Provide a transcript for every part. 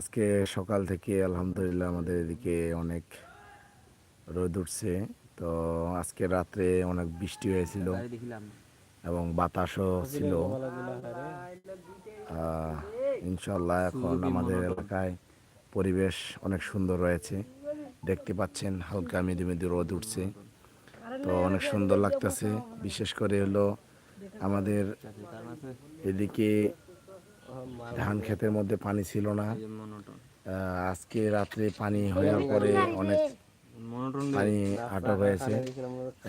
আজকে সকাল থেকে আলহামদুলিল্লাহ আমাদের এদিকে অনেক রোদ উঠছে। তো আজকে রাত্রে অনেক বৃষ্টি হয়েছিল এবং বাতাসও ছিল। ইনশাল্লাহ এখন আমাদের এলাকায় পরিবেশ অনেক সুন্দর রয়েছে। দেখতে পাচ্ছেন হালকা মেদে মেদে রোদ উঠছে। তো অনেক সুন্দর লাগতেছে। বিশেষ করে হলো আমাদের এদিকে ধান ক্ষেতের মধ্যে পানি ছিল না। আজকে রাত্রে পানি হওয়ার পরে অনেক পানি আটক হয়েছে।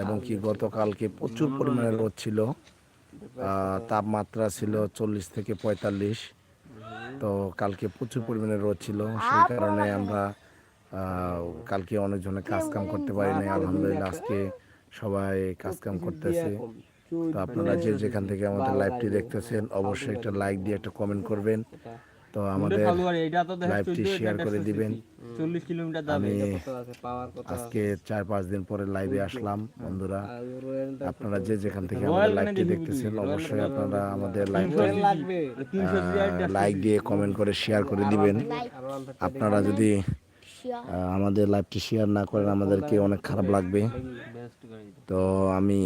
এবং কি গতকালকে প্রচুর পরিমাণে রোদ ছিল। তাপমাত্রা ছিল চল্লিশ থেকে পঁয়তাল্লিশ। তো কালকে প্রচুর পরিমাণে রোদ ছিল। সেই কারণে আমরা কালকে অনেকজনে কাজ কাম করতে পারি নাই আলহামদুলিল্লাহ আজকে সবাই কাজ কাম করতেছে। তো আপনারা যে যেখান থেকে আমাদের লাইভটি দেখতেছেন অবশ্যই একটা লাইক দিয়ে একটা কমেন্ট করবেন। তো আমাদের লাইভটি শেয়ার করে দিবেন। আমি আজকে চার পাঁচ দিন পরে লাইভে আসলাম বন্ধুরা। আপনারা যে যেখান থেকে আমাদের লাইভটি দেখতেছেন অবশ্যই আপনারা আমাদের লাইভটি লাইক দিয়ে কমেন্ট করে শেয়ার করে দিবেন। আপনারা যদি আমাদের লাইভটি শেয়ার না করেন আমাদেরকে অনেক খারাপ লাগবে। তো আমি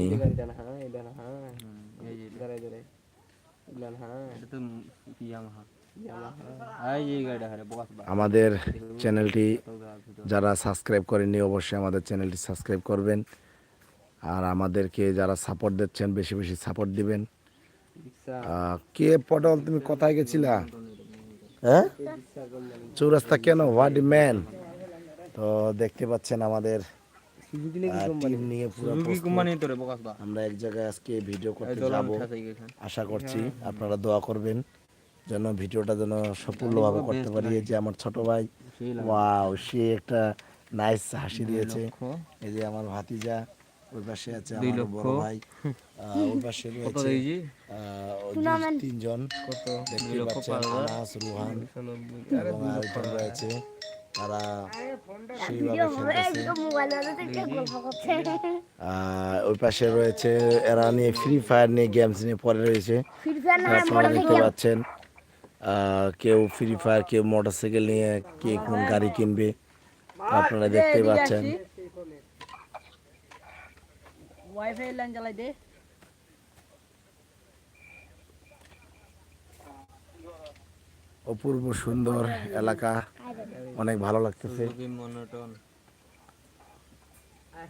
আমাদের চ্যানেলটি যারা সাবস্ক্রাইব করেননি অবশ্যই আমাদের চ্যানেলটি সাবস্ক্রাইব করবেন। আর আমাদেরকে যারা সাপোর্ট দিচ্ছেন বেশি বেশি সাপোর্ট দিবেন। কে পটল তুমি কোথায় গেছিলা? হ্যাঁ? চৌরাস্তা কেন? হোয়াট ম্যান তো দেখতে পাচ্ছেন আমাদের নিয়ে পুরো সুজুকি কোম্পানি আমরা এক জায়গায় আজকে ভিডিও করতে যাব। আশা করছি আপনারা দোয়া করবেন যেন ভিডিওটা যেন সফলভাবে করতে পারি। এই যে আমার ছোট ভাই ওয়াও সে একটা নাইস হাসি দিয়েছে। এই যে আমার ভাতিজা ওই পাশে আছে আমার বড় ভাই। ওই পাশে রয়েছে তিনজন। কত? দেখতে পাচ্ছেন রুহান। এবং আরেকজন রয়েছে। তারা আহ, ওই পাশে রয়েছে এরা নিয়ে ফ্রি ফায়ার নিয়ে গেমস নিয়ে পরে রয়েছে। আপনারা দেখতে পাচ্ছেন। আহ, কেউ ফ্রি ফায়ার কেউ মোটরসাইকেল নিয়ে কে কোন গাড়ি কিনবে আপনারা দেখতে পাচ্ছেন। ওয়াইফাই লাইন চালাই দে। অপূর্ব সুন্দর এলাকা। অনেক ভালো লাগতেছে।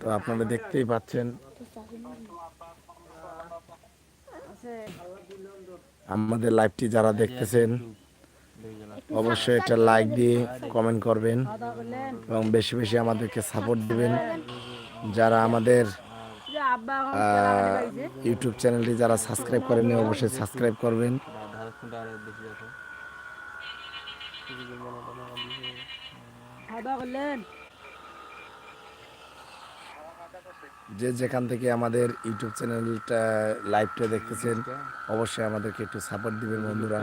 তো আপনারা দেখতেই পাচ্ছেন। আমাদের লাইভটি যারা দেখতেছেন অবশ্যই একটা লাইক দিয়ে কমেন্ট করবেন এবং বেশি বেশি আমাদেরকে সাপোর্ট দিবেন। যারা আমাদের ইউটিউব চ্যানেলটি যারা সাবস্ক্রাইব করেনি অবশ্যই সাবস্ক্রাইব করবেন ধার কোনটা আরে বেশি আছে খাওয়া দাওয়া করলেন? যে যেখান থেকে আমাদের ইউটিউব চ্যানেলটা লাইভটা দেখতেছেন অবশ্যই আমাদেরকে একটু সাপোর্ট দিবেন বন্ধুরা।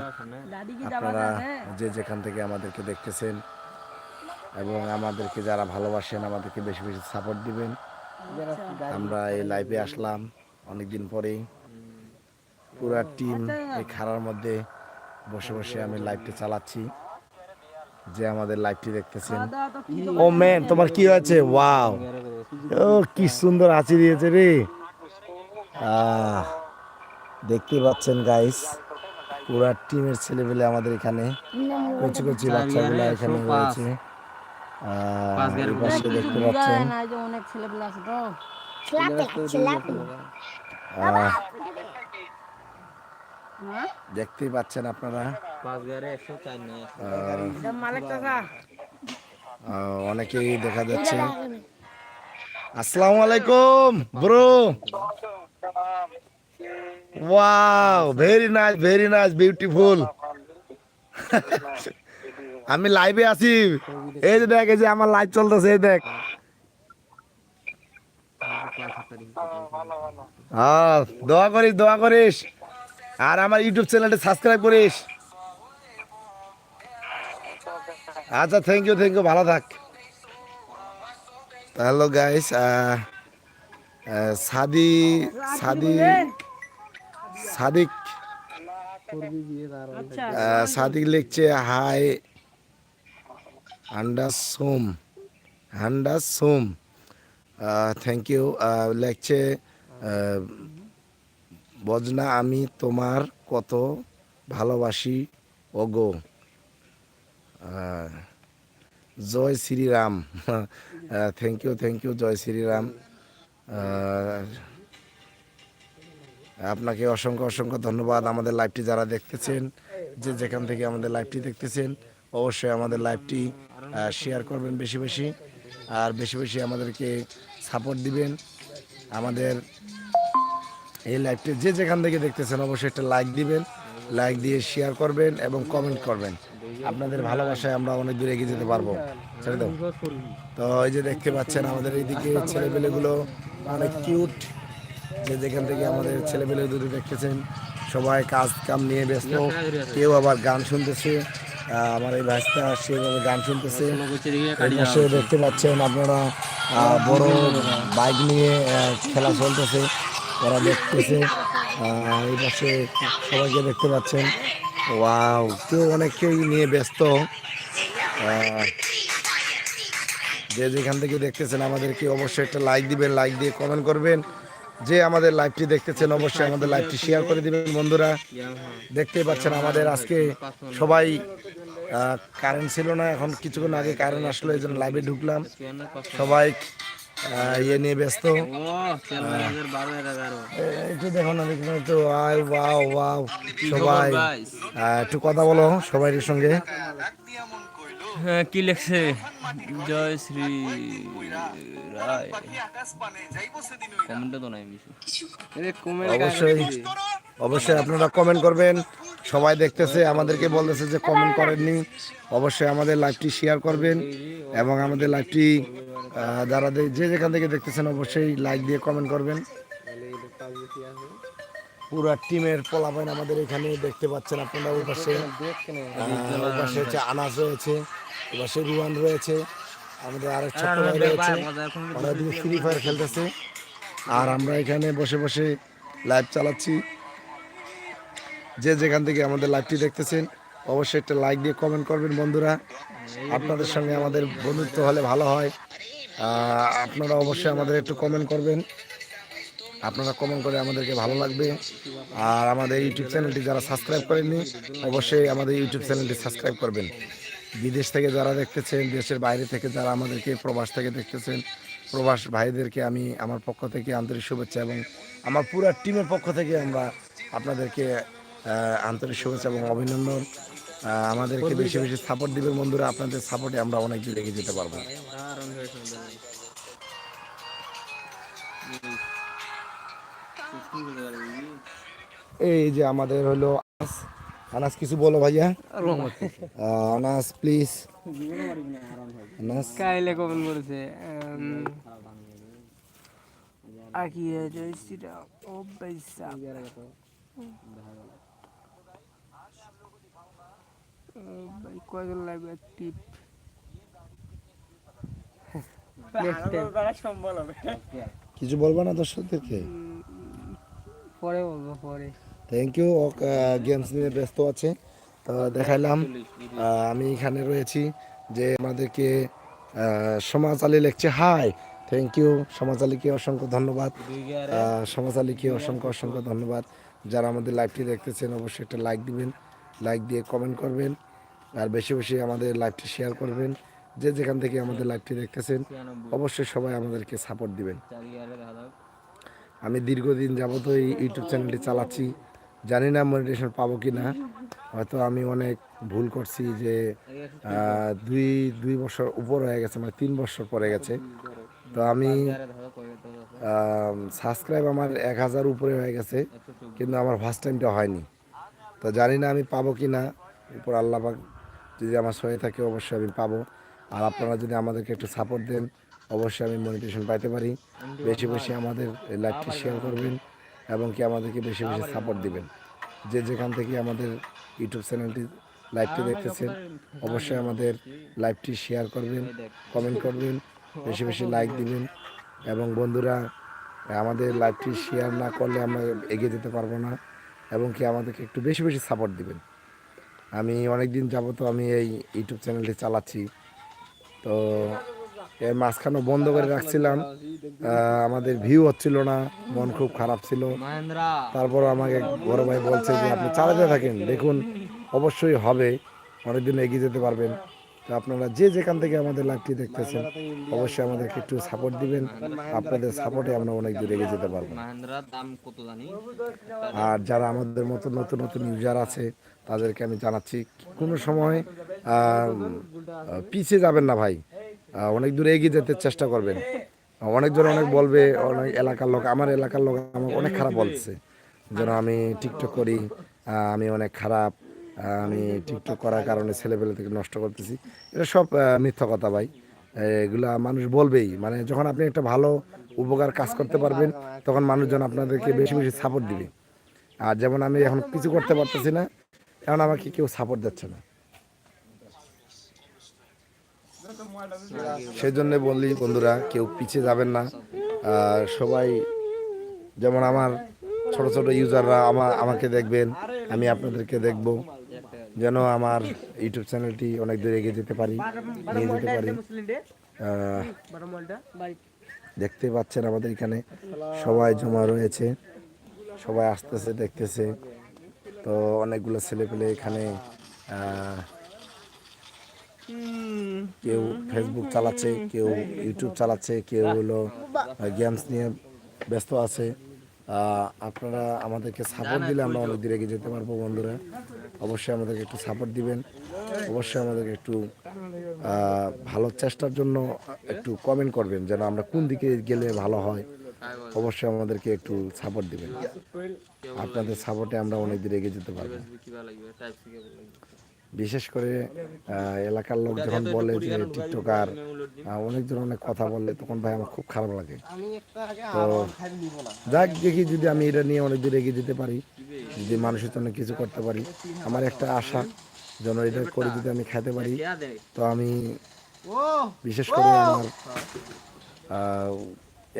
আপনারা যে যেখান থেকে আমাদেরকে দেখতেছেন এবং আমাদেরকে যারা ভালোবাসেন আমাদেরকে বেশি বেশি সাপোর্ট দিবেন। আমরা এই লাইভে আসলাম অনেক দিন পরেই। পুরা টিম এই খাড়ার মধ্যে বসে বসে আমি লাইভটা চালাচ্ছি। যে আমাদের লাইভটি দেখতেছেন। ও ম্যান তোমার কি হয়েছে? ওয়াও ও কি সুন্দর আঁচি দিয়েছে রে। আহ, দেখতে পাচ্ছেন গাইস পুরা টিমের ছেলেপেলে আমাদের এখানে কচি কচি বাচ্চাগুলো এখানে রয়েছে। আহ, পাশে দেখতে পাচ্ছেন যায় না এই যে অনেক ছেলেপেলে আছে তো আহ, হ্যাঁ দেখতেই পাচ্ছেন আপনারা। অনেকেই দেখা যাচ্ছে। আসসালামু আলাইকুম bro. Wow very nice very nice beautiful আমি লাইভে আছি। এই যে দেখ, এই যে আমার লাইভ চলতেছে, এই দেখ। দোয়া করিস দোয়া করিস। আর আমার ইউটিউব চ্যানেলটা সাবস্ক্রাইব করিস। আচ্ছা থ্যাংক ইউ থ্যাংক ইউ ভালো থাক। হ্যালো গাইস সাদি সাদি সাদিক আচ্ছা। সাদিক লিখছে hi handsome handsome thank you লেখছে বজনা, আমি তোমার কত ভালোবাসি, ওগো। জয় Shriram. Thank you thank you জয় শ্রীরাম। আপনাকে অসংখ্য অসংখ্য ধন্যবাদ আমাদের লাইভটি যারা দেখতেছেন, যে যেখান থেকে আমাদের লাইভটি দেখতেছেন, অবশ্যই আমাদের লাইভটি শেয়ার করবেন বেশি বেশি। আর বেশি বেশি আমাদেরকে সাপোর্ট দিবেন। আমাদের এই লাইভটি যে যেখান থেকে দেখতেছেন অবশ্যই একটা লাইক দিবেন লাইক দিয়ে শেয়ার করবেন এবং কমেন্ট করবেন। আপনাদের ভালোবাসায় আমরা অনেক দূর এগিয়ে যেতে পারব। ছেড়ে তো এই যে দেখতে পাচ্ছেন আমাদের এইদিকে ছেলেপেলেগুলো অনেক কিউট যে যেখান থেকে আমাদের ছেলেপেলে দুটো দেখতেছেন, সবাই কাজ কাম নিয়ে ব্যস্ত। কেউ আবার গান শুনতেছে। আমার এই ভাইসটা সেভাবে গান শুনতেছে। দেখতে পাচ্ছেন আপনারা বড় বাইক নিয়ে খেলা চলতেছে। ওরা দেখতেছে। এই পাশে সবাইকে দেখতে পাচ্ছেন। ওয়াও, কেউ অনেককেই নিয়ে ব্যস্ত। যে যেখান থেকে দেখতেছেন আমাদেরকে অবশ্যই একটা লাইক দিবেন লাইক দিয়ে কমেন্ট করবেন। যে আমাদের লাইভটি দেখতেছেন, অবশ্যই আমাদের লাইভটি শেয়ার করে দিবেন, বন্ধুরা। দেখতেই পাচ্ছেন আমাদের আজকে সবাই কারেন্ট ছিল না, এখন কিছুক্ষণ আগে কারেন্ট আসলো, এই জন্য লাইভে ঢুকলাম। সবাই ইয়ে নিয়ে ব্যস্ত। একটু দেখো না দেখুন তো আয় ওয়াও ওয়াও সবাই। একটু কথা বলো সবাই সঙ্গে। কি লেখছে? জয় শ্রী রায়। কমেন্টটা তো নাই বেশি। অবশ্যই অবশ্যই আপনারা কমেন্ট করবেন। সবাই দেখতেছে আমাদেরকে বলতেছে যে কমেন্ট করেননি। অবশ্যই আমাদের লাইভটি শেয়ার করবেন এবং আমাদের লাইভটি যারা দে- যে যেখান থেকে দেখতেছেন অবশ্যই লাইক দিয়ে কমেন্ট করবেন। পুরা টিমের পোলাপাইন আমাদের এখানে দেখতে পাচ্ছেন আপনারা ওই পাশে। ওই পাশে হচ্ছে আনাস রয়েছে। ওই পাশে রুয়ান রয়েছে আমাদের আরেক ছোট্ট ভাই রয়েছে ওরা দুটো ফ্রি ফায়ার খেলতেছে। আর আমরা এখানে বসে বসে লাইভ চালাচ্ছি। যে যেখান থেকে আমাদের লাইভটি দেখতেছেন অবশ্যই একটা লাইক দিয়ে কমেন্ট করবেন বন্ধুরা। আপনাদের সঙ্গে আমাদের বন্ধুত্ব হলে ভালো হয়। আপনারা অবশ্যই আমাদের একটু কমেন্ট করবেন। আপনারা কমেন্ট করে আমাদেরকে ভালো লাগবে। আর আমাদের ইউটিউব চ্যানেলটি যারা সাবস্ক্রাইব করেননি অবশ্যই আমাদের ইউটিউব চ্যানেলটি সাবস্ক্রাইব করবেন। বিদেশ থেকে যারা দেখতেছেন দেশের বাইরে থেকে যারা আমাদেরকে প্রবাস থেকে দেখতেছেন প্রবাস ভাইদেরকে আমি আমার পক্ষ থেকে আন্তরিক শুভেচ্ছা এবং আমার পুরো টিমের পক্ষ থেকে আমরা আপনাদেরকে আন্তরিক শুভেচ্ছা এবং অভিনন্দন। আমাদেরকে বেশি বেশি সাপোর্ট দিবেন বন্ধুরা আপনাদের সাপোর্টে আমরা অনেক দূর এগিয়ে যেতে পারব। এই যে আমাদের হলো আনাস কিছু বলো ভাইয়া। আনাস প্লিজ আনাস। কাইলে কমেন্ট করেছে জয় শ্রীরাম ও কয়জন লাইভ অ্যাক্টিভ সম্বল হবে কিছু বলব না দর্শকদেরকে? পরে বলব পরে। থ্যাংক ইউ গেমস নিয়ে ব্যস্ত আছে। তো দেখাইলাম আমি এখানে রয়েছি যে আমাদেরকে সমাজ আলী লিখছে। হাই থ্যাংক ইউ সমাজ আলীকে অসংখ্য ধন্যবাদ। সমাজ আলীকে অসংখ্য অসংখ্য ধন্যবাদ। যারা আমাদের লাইভটি দেখতেছেন অবশ্যই একটা লাইক দিবেন। লাইক দিয়ে কমেন্ট করবেন। আর বেশি বেশি আমাদের লাইভটি শেয়ার করবেন। যে যেখান থেকে আমাদের লাইভটি দেখতেছেন অবশ্যই সবাই আমাদেরকে সাপোর্ট দিবেন। আমি দীর্ঘদিন যাবত এই ইউটিউব চ্যানেলটি চালাচ্ছি। জানি না মনিটেশন পাবো কি না হয়তো আমি অনেক ভুল করছি যে দুই দুই বছর উপর হয়ে গেছে মানে তিন বছর পরে গেছে। তো আমি সাবস্ক্রাইব আমার এক হাজার উপরে হয়ে গেছে, কিন্তু আমার ফার্স্ট টাইমটা হয়নি। তো জানি না আমি পাবো কি না উপর আল্লাহ পাক যদি আমার সঙ্গে থাকে, অবশ্যই আমি পাবো। আর আপনারা যদি আমাদেরকে একটু সাপোর্ট দেন, অবশ্যই আমি মনিটেশন পাইতে পারি। বেশি বেশি আমাদের লাইভটি শেয়ার করবেন। এবং কি আমাদেরকে বেশি বেশি সাপোর্ট দিবেন। যে যেখান থেকে আমাদের ইউটিউব চ্যানেলটি লাইভটি দেখতেছেন, অবশ্যই আমাদের লাইভটি শেয়ার করবেন কমেন্ট করবেন, বেশি বেশি লাইক দিবেন এবং বন্ধুরা, আমাদের লাইভটি শেয়ার না করলে আমরা এগিয়ে যেতে পারব না এবং কি আমাদেরকে একটু বেশি বেশি সাপোর্ট দিবেন। আমি অনেক দিন যাবত আমি এই ইউটিউব চ্যানেলটি চালাচ্ছি। তো এর মাঝখানে বন্ধ করে রাখছিলাম। আমাদের ভিউ হচ্ছিল না, মন খুব খারাপ ছিল। তারপর আমাকে বড় ভাই বলছে যে, আপনি চালাতে থাকেন, দেখুন, অবশ্যই হবে, অনেকদিন এগিয়ে যেতে পারবেন। তো আপনারা যে যেখান থেকে আমাদের লাইভটি দেখতেছেন, অবশ্যই আমাদেরকে একটু সাপোর্ট দিবেন। আপনাদের সাপোর্টে আমরা অনেক দূর এগিয়ে যেতে পারব। আর যারা আমাদের মতো নতুন নতুন ইউজার আছে, তাদেরকে আমি জানাচ্ছি, কোনো সময় পিছিয়ে যাবেন না ভাই। অনেক দূর এগিয়ে যেতে চেষ্টা করবেন। অনেক অনেকজন অনেক বলবে, অনেক এলাকার লোক, আমার এলাকার লোক আমাকে অনেক খারাপ বলছে, যেন আমি টিকটক করি আমি অনেক খারাপ আমি টিকটক করার কারণে ছেলেপেলে থেকে নষ্ট করতেছি। এটা সব মিথ্যা কথা ভাই। এগুলা মানুষ বলবেই মানে যখন আপনি একটা ভালো উপকার কাজ করতে পারবেন, তখন মানুষজন আপনাদেরকে বেশি বেশি সাপোর্ট দিবে। আর যেমন আমি এখন কিছু করতে পারতেছি না, এখন আমাকে কেউ সাপোর্ট দিচ্ছে না। সেই জন্য বললি বন্ধুরা, কেউ পিছিয়ে যাবেন না। সবাই, যেমন আমার ছোট ছোট ইউজাররা আমার আমাকে দেখবেন, আমি আপনাদেরকে দেখব, যেন আমার ইউটিউব চ্যানেলটি অনেক দূর এগিয়ে যেতে পারি নিয়ে যেতে পারি। দেখতে পাচ্ছেন আমাদের এখানে সবাই জমা রয়েছে, সবাই আসতেছে, দেখতেছে। তো অনেকগুলো ছেলে পেলে এখানে কেউ ফেসবুক চালাচ্ছে কেউ ইউটিউব চালাচ্ছে কেউ হলো গেমস নিয়ে ব্যস্ত আছে। আপনারা আমাদেরকে সাপোর্ট দিলে আমরা অনেক দূর এগিয়ে যেতে পারব বন্ধুরা। অবশ্যই আমাদেরকে একটু সাপোর্ট দিবেন। অবশ্যই আমাদেরকে একটু ভালো চেষ্টার জন্য একটু কমেন্ট করবেন যেন আমরা কোন দিকে গেলে ভালো হয়। অবশ্যই আমাদেরকে একটু সাপোর্ট দিবেন। আপনাদের সাপোর্টে আমরা অনেক দূর এগিয়ে যেতে পারব। বিশেষ করে এলাকার লোক যখন বলে যে টিকটকার অনেক অনেক কথা বললে তখন ভাই আমার খুব খারাপ লাগে। তো যাক দেখি যদি আমি এটা নিয়ে অনেক দূর এগিয়ে যেতে পারি যদি মানুষের জন্য কিছু করতে পারি। আমার একটা আশা যেন এটা করে যদি আমি খেতে পারি তো আমি বিশেষ করে আমার আহ,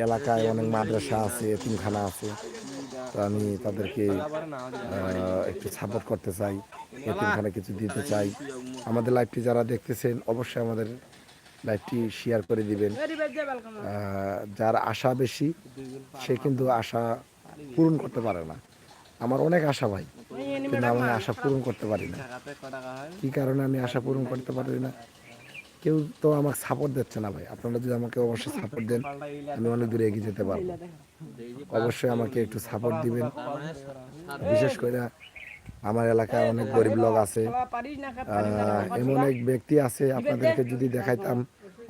এলাকায় অনেক মাদ্রাসা আছে এতিমখানা আছে। তো আমি তাদেরকে একটু সাপোর্ট করতে চাই এতিমখানা কিছু দিতে চাই। আমাদের লাইভটি যারা দেখতেছেন, অবশ্যই আমাদের লাইভটি শেয়ার করে দিবেন। যার আশা বেশি, সে কিন্তু আশা পূরণ করতে পারে না। আমার অনেক আশা ভাই, কিন্তু আমি আশা পূরণ করতে পারি না। কি কারণে আমি আশা পূরণ করতে পারি না? কেউ তো আমাকে সাপোর্ট দিচ্ছে না ভাই। আপনারা যদি আমাকে অবশ্যই সাপোর্ট দেন, আমি অনেক দূরে এগিয়ে যেতে পারব। অবশ্যই আমাকে একটু সাপোর্ট দিবেন। বিশেষ করে আমার এলাকায় অনেক গরিব লোক আছে। এমন এক ব্যক্তি আছে, আপনাদেরকে যদি দেখাইতাম,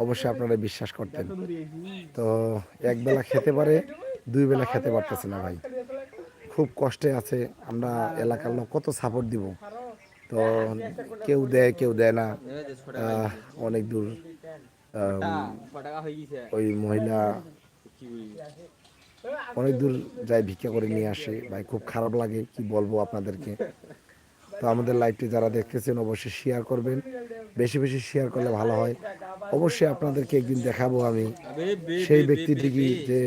অবশ্যই আপনারা বিশ্বাস করতেন। তো এক বেলা খেতে পারে, দুই বেলা খেতে পারতেছে না ভাই। খুব কষ্টে আছে, আমরা এলাকার লোক কত সাপোর্ট দিব? তো কেউ দেয় কেউ দেয় না। অনেক দূর ওই মহিলা অনেক দূর যায় ভিক্ষা করে নিয়ে আসে। ভাই, খুব খারাপ লাগে, কি বলব আপনাদেরকে? তো আমাদের লাইভটি যারা দেখতেছেন, অবশ্যই শেয়ার করবেন। বেশি বেশি শেয়ার করলে ভালো হয়। অবশ্যই আপনাদেরকে একদিন দেখাবো আমি সেই ব্যক্তিটিকে যে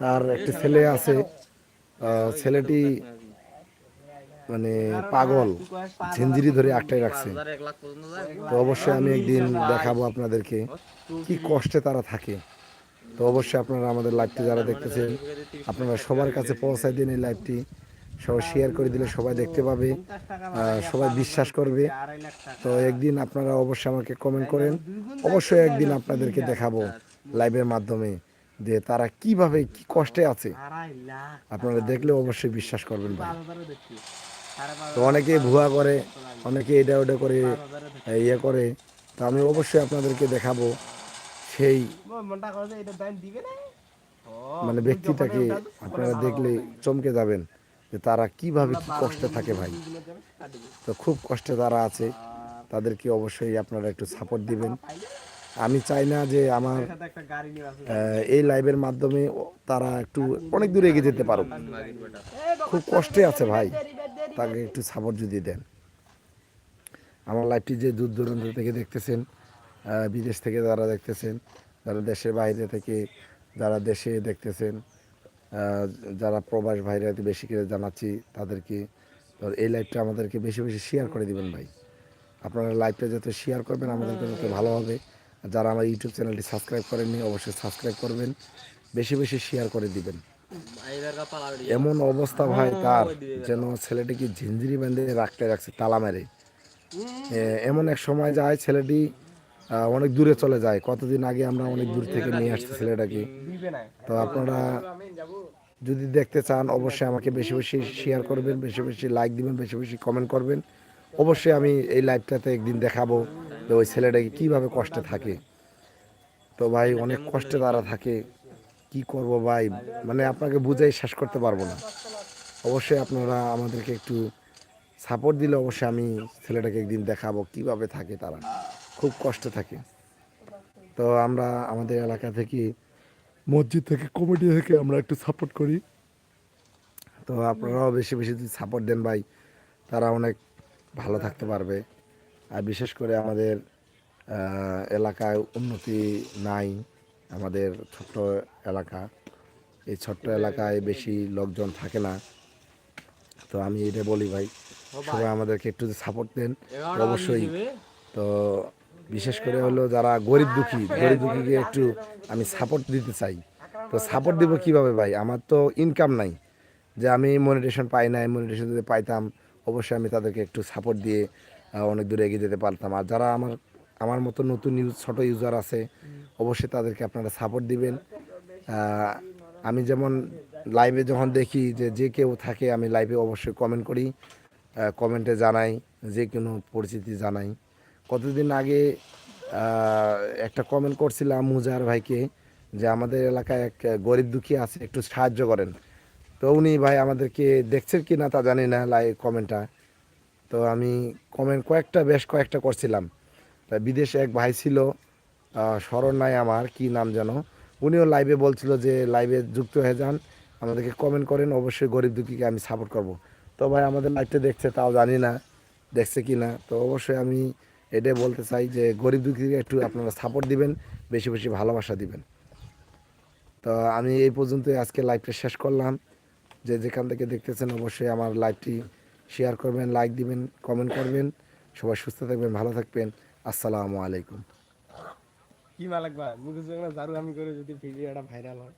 তার একটা ছেলে আছে। ছেলেটি মানে পাগল ঝিঞ্জিরি ধরে আটটাই রাখছে। তো অবশ্যই আমি একদিন দেখাবো আপনাদেরকে কি কষ্টে তারা থাকে। তো অবশ্যই আপনারা আমাদের লাইভটি যারা দেখতেছেন, আপনারা সবার কাছে পৌঁছায় দিন এই লাইভটি সবাই শেয়ার করে দিলে সবাই দেখতে পাবে সবাই বিশ্বাস করবে। তো একদিন আপনারা অবশ্যই আমাকে কমেন্ট করেন। অবশ্যই একদিন আপনাদেরকে দেখাবো লাইভের মাধ্যমে যে তারা কীভাবে, কি কষ্টে আছে। আপনারা দেখলে অবশ্যই বিশ্বাস করবেন ভাই। তো অনেকে ভুয়া করে, অনেকে এটা ওটা করে ইয়ে করে। তো আমি অবশ্যই আপনাদেরকে দেখাবো সেই মানে ব্যক্তিটাকে। আপনারা দেখলে চমকে যাবেন যে তারা কীভাবে কি কষ্টে থাকে ভাই। তো খুব কষ্টে তারা আছে। তাদেরকে অবশ্যই আপনারা একটু সাপোর্ট দিবেন। আমি চাই না যে আমার এই লাইভের মাধ্যমে তারা একটু অনেক দূরে এগিয়ে যেতে পারুক। খুব কষ্টে আছে ভাই। তাকে একটু সাপোর্ট যদি দেন। আমার লাইভটি যে দূর দূরান্ত থেকে দেখতেছেন বিদেশ থেকে যারা দেখতেছেন যারা দেশের বাইরে থেকে যারা দেশে দেখতেছেন যারা প্রবাস ভাইরা বেশি করে জানাচ্ছি তাদেরকে এই লাইভটা আমাদেরকে বেশি বেশি শেয়ার করে দিবেন ভাই। আপনারা লাইভটা যত শেয়ার করবেন আমাদের জন্য তত ভালো হবে। যারা আমার ইউটিউব চ্যানেলটি সাবস্ক্রাইব করেননি, অবশ্যই সাবস্ক্রাইব করবেন। বেশি বেশি শেয়ার করে দিবেন। এমন অবস্থা ভাই তার যেন ছেলেটিকে ঝিঞ্জিরি বেঁধে রাখতে রাখছে, তালা মেরে। এমন এক সময় যায় ছেলেটি অনেক দূরে চলে যায়। কতদিন আগে আমরা অনেক দূর থেকে নিয়ে আসছি ছেলেটাকে। তো আপনারা যদি দেখতে চান, অবশ্যই আমাকে বেশি বেশি শেয়ার করবেন, বেশি বেশি লাইক দিবেন, বেশি বেশি কমেন্ট করবেন। অবশ্যই আমি এই লাইভটাতে একদিন দেখাবো। যে ওই ছেলেটাকে কীভাবে কষ্টে থাকে? তো ভাই, অনেক কষ্টে তারা থাকে। কি করব ভাই? মানে আপনাকে বুঝাই শেষ করতে পারব না। অবশ্যই আপনারা আমাদেরকে একটু সাপোর্ট দিলে অবশ্যই আমি ছেলেটাকে একদিন দেখাবো কীভাবে থাকে তারা। খুব কষ্ট থাকে। তো আমরা আমাদের এলাকা থেকে, মসজিদ থেকে, কমিটি থেকে আমরা একটু সাপোর্ট করি। তো আপনারাও বেশি বেশি সাপোর্ট দেন ভাই, তারা অনেক ভালো থাকতে পারবে। আর বিশেষ করে আমাদের এলাকায় উন্নতি নাই, আমাদের ছোট্ট এলাকা। এই ছোট্ট এলাকায় বেশি লোকজন থাকে না। তো আমি এটা বলি ভাই, সবাই আমাদেরকে একটু সাপোর্ট দেন অবশ্যই। তো বিশেষ করে হলো যারা গরিব দুঃখী, গরিব দুঃখীকে একটু আমি সাপোর্ট দিতে চাই। তো সাপোর্ট দিব কীভাবে ভাই? আমার তো ইনকাম নাই। যে আমি মনিটেশন পাই নাই মনিটেশন যদি পাইতাম, অবশ্যই আমি তাদেরকে একটু সাপোর্ট দিয়ে অনেক দূরে এগিয়ে যেতে পারতাম। আর যারা আমার আমার মতো নতুন ইউজ, ছোটো ইউজার আছে, অবশ্যই তাদেরকে আপনারা সাপোর্ট দিবেন। আমি যেমন লাইভে যখন দেখি যে যে কেউ থাকে, আমি লাইভে অবশ্যই কমেন্ট করি। কমেন্টে জানাই, যে কোনো পরিস্থিতি জানাই। কতদিন আগে একটা কমেন্ট করছিলাম মুজার ভাইকে যে, আমাদের এলাকায় এক গরিব দুঃখী আছে, একটু সাহায্য করেন। তো উনি, ভাই, আমাদেরকে দেখছেন কি না তা জানি না লাই কমেন্টটা তো আমি কমেন্ট কয়েকটা, বেশ কয়েকটা করছিলাম। তা বিদেশে এক ভাই ছিল স্মরণ নাই আমার, কি নাম যেন। উনিও লাইভে বলছিল যে লাইভে যুক্ত হয়ে যান, আমাদেরকে কমেন্ট করেন, অবশ্যই গরিব দুঃখীকে আমি সাপোর্ট করব। তো ভাই আমাদের লাইভটা দেখছে, তাও জানি না, দেখছে কি না তো অবশ্যই আমি এটাই বলতে চাই যে, গরিব দুঃখীকে একটু আপনারা সাপোর্ট দিবেন, বেশি বেশি ভালোবাসা দিবেন। তো আমি এই পর্যন্তই আজকে লাইভটা শেষ করলাম। যে যেখান থেকে দেখতেছেন, অবশ্যই আমার লাইভটি শেয়ার করবেন লাইক দিবেন কমেন্ট করবেন। সবাই সুস্থ থাকবেন ভালো থাকবেন। আসসালামু আলাইকুম। কি মালাক ভাই মুখে জারু আমি করে যদি ভিডিওটা ভাইরাল হয়।